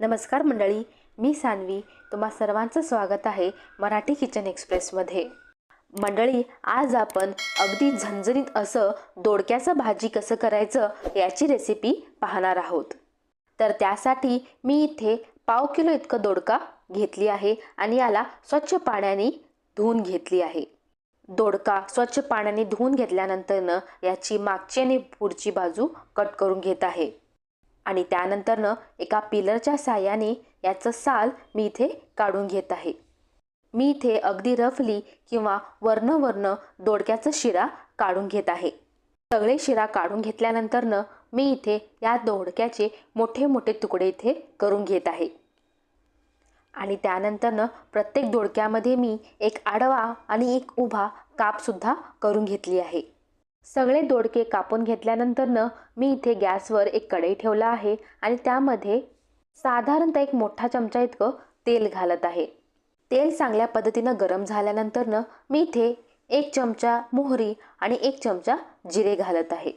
नमस्कार मंडळी मी सानवी. तुम्हा सर्वांचं स्वागत आहे मराठी किचन एक्सप्रेसमध्ये. मंडळी आज आपण अगदी झणझणीत असं दोडक्याचं भाजी कसं करायचं याची रेसिपी पाहणार आहोत. तर त्यासाठी मी इथे पाव किलो इतकं दोडका घेतली आहे आणि याला स्वच्छ पाण्याने धुवून घेतली आहे. दोडका स्वच्छ पाण्याने धुवून घेतल्यानंतरनं याची मागची आणि पुढची बाजू कट करून घेत आहे. आणि त्यानंतरनं एका पिलरच्या साह्याने याचं साल मी इथे काढून घेत आहे. मी इथे अगदी रफली किंवा वर्ण वर्ण दोडक्याचं शिरा काढून घेत आहे. सगळे शिरा काढून घेतल्यानंतरनं मी इथे या दोडक्याचे मोठे मोठे तुकडे इथे करून घेत आहे. आणि त्यानंतरनं प्रत्येक दोडक्यामध्ये मी एक आडवा आणि एक उभा कापसुद्धा करून घेतली आहे. सगळे दोडके कापून घेतल्यानंतरनं मी इथे गॅसवर एक कढई ठेवला आहे आणि त्यामध्ये साधारणतः एक मोठा चमचा इतकं तेल घालत आहे. तेल चांगल्या पद्धतीनं गरम झाल्यानंतरनं मी इथे एक चमचा मोहरी आणि एक चमचा जिरे घालत आहे.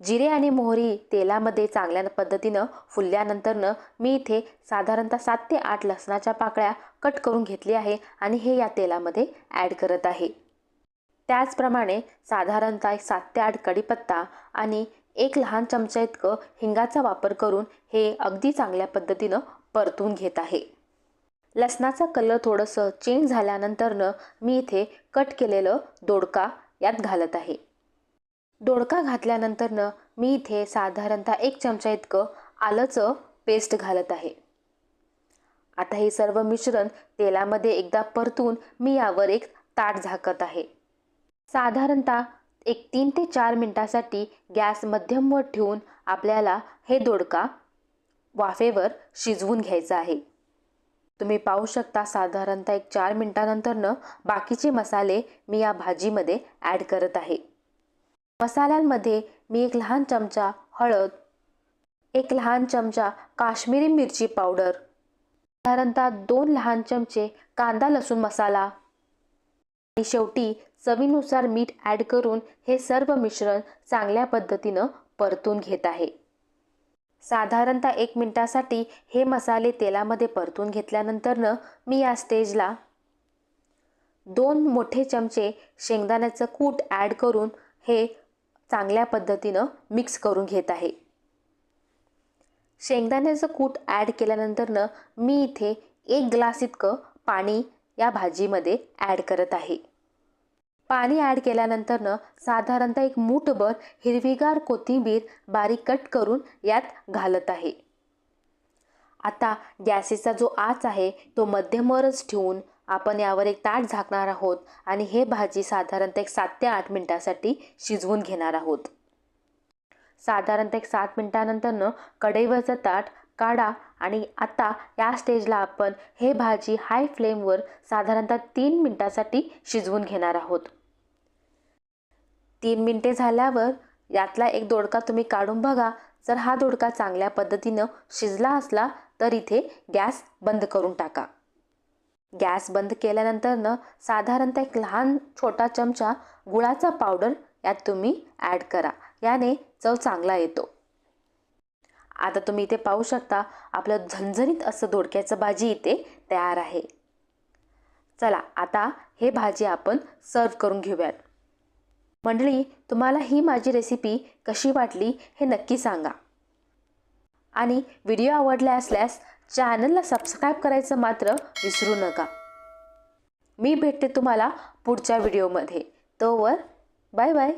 जिरे आणि मोहरी तेलामध्ये चांगल्या पद्धतीनं फुलल्यानंतरनं मी इथे साधारणतः सात ते आठ लसणाच्या पाकळ्या कट करून घेतली आहे आणि हे या तेलामध्ये ॲड करत आहे. त्याचप्रमाणे साधारणतः एक सात ते आठ कढीपत्ता आणि एक लहान चमचा इतकं हिंगाचा वापर करून हे अगदी चांगल्या पद्धतीनं परतून घेत आहे. लसणाचा कलर थोडंसं चेंज झाल्यानंतरनं मी इथे कट केलेलं दोडका यात घालत आहे. दोडका घातल्यानंतरनं मी इथे साधारणतः एक चमचा इतकं आलंचं पेस्ट घालत आहे. आता हे सर्व मिश्रण तेलामध्ये एकदा परतून मी यावर एक ताट झाकत आहे. साधारणतः एक तीन ते चार मिनटासाठी गॅस मध्यमवर ठेवून आपल्याला हे दोडका वाफेवर शिजवून घ्यायचं आहे. तुम्ही पाहू शकता साधारणतः एक चार मिनटानंतरनं बाकीचे मसाले मी या भाजीमध्ये ॲड करत आहे. मसाल्यांमध्ये मी एक लहान चमचा हळद एक लहान चमचा काश्मीरी मिरची पावडर साधारणतः दोन लहान चमचे कांदा लसूण मसाला आणि शेवटी चवीनुसार मीठ ॲड करून हे सर्व मिश्रण चांगल्या पद्धतीनं परतून घेत आहे. साधारणतः एक मिनटासाठी हे मसाले तेलामध्ये परतून घेतल्यानंतरनं मी या स्टेजला दोन मोठे चमचे शेंगदाण्याचं कूट ॲड करून हे चांगल्या पद्धतीनं मिक्स करून घेत आहे. शेंगदाण्याचं कूट ॲड केल्यानंतरनं मी इथे एक ग्लास इतकं पाणी या भाजीमध्ये ॲड करत आहे. पाणी ॲड केल्यानंतरनं साधारणतः एक मूठभर हिरवीगार कोथिंबीर बारीक कट करून यात घालत आहे. आता गॅसेचा जो आच आहे तो मध्यमवरच ठेवून आपण यावर एक ताट झाकणार आहोत आणि हे भाजी साधारणतः एक सात ते आठ मिनटासाठी शिजवून घेणार आहोत. साधारणतः एक सात मिनटानंतरनं कढईवरचं ताट काढा आणि आता या स्टेजला आपण हे भाजी हाय फ्लेमवर साधारणतः तीन मिनटासाठी शिजवून घेणार आहोत. तीन मिनटे झाल्यावर यातला एक दोडका तुम्ही काढून बघा. जर हा दोडका चांगल्या पद्धतीनं शिजला असला तर इथे गॅस बंद करून टाका. गॅस बंद केल्यानंतरनं साधारणतः एक लहान छोटा चमचा गुळाचा पावडर यात तुम्ही ॲड करा. याने चव चांगला येतो. आता तुम्ही इथे पाहू शकता आपलं झणझणीत असं दोडक्याचं भाजी इथे तयार आहे. चला आता हे भाजी आपण सर्व करून घेऊयात. मंडळी तुम्हाला ही माझी रेसिपी कशी वाटली हे नक्की सांगा. आणि व्हिडिओ आवडला असल्यास चॅनलला सबस्क्राईब करायचं मात्र विसरू नका. मी भेटते तुम्हाला पुढच्या व्हिडिओमध्ये तोवर बाय बाय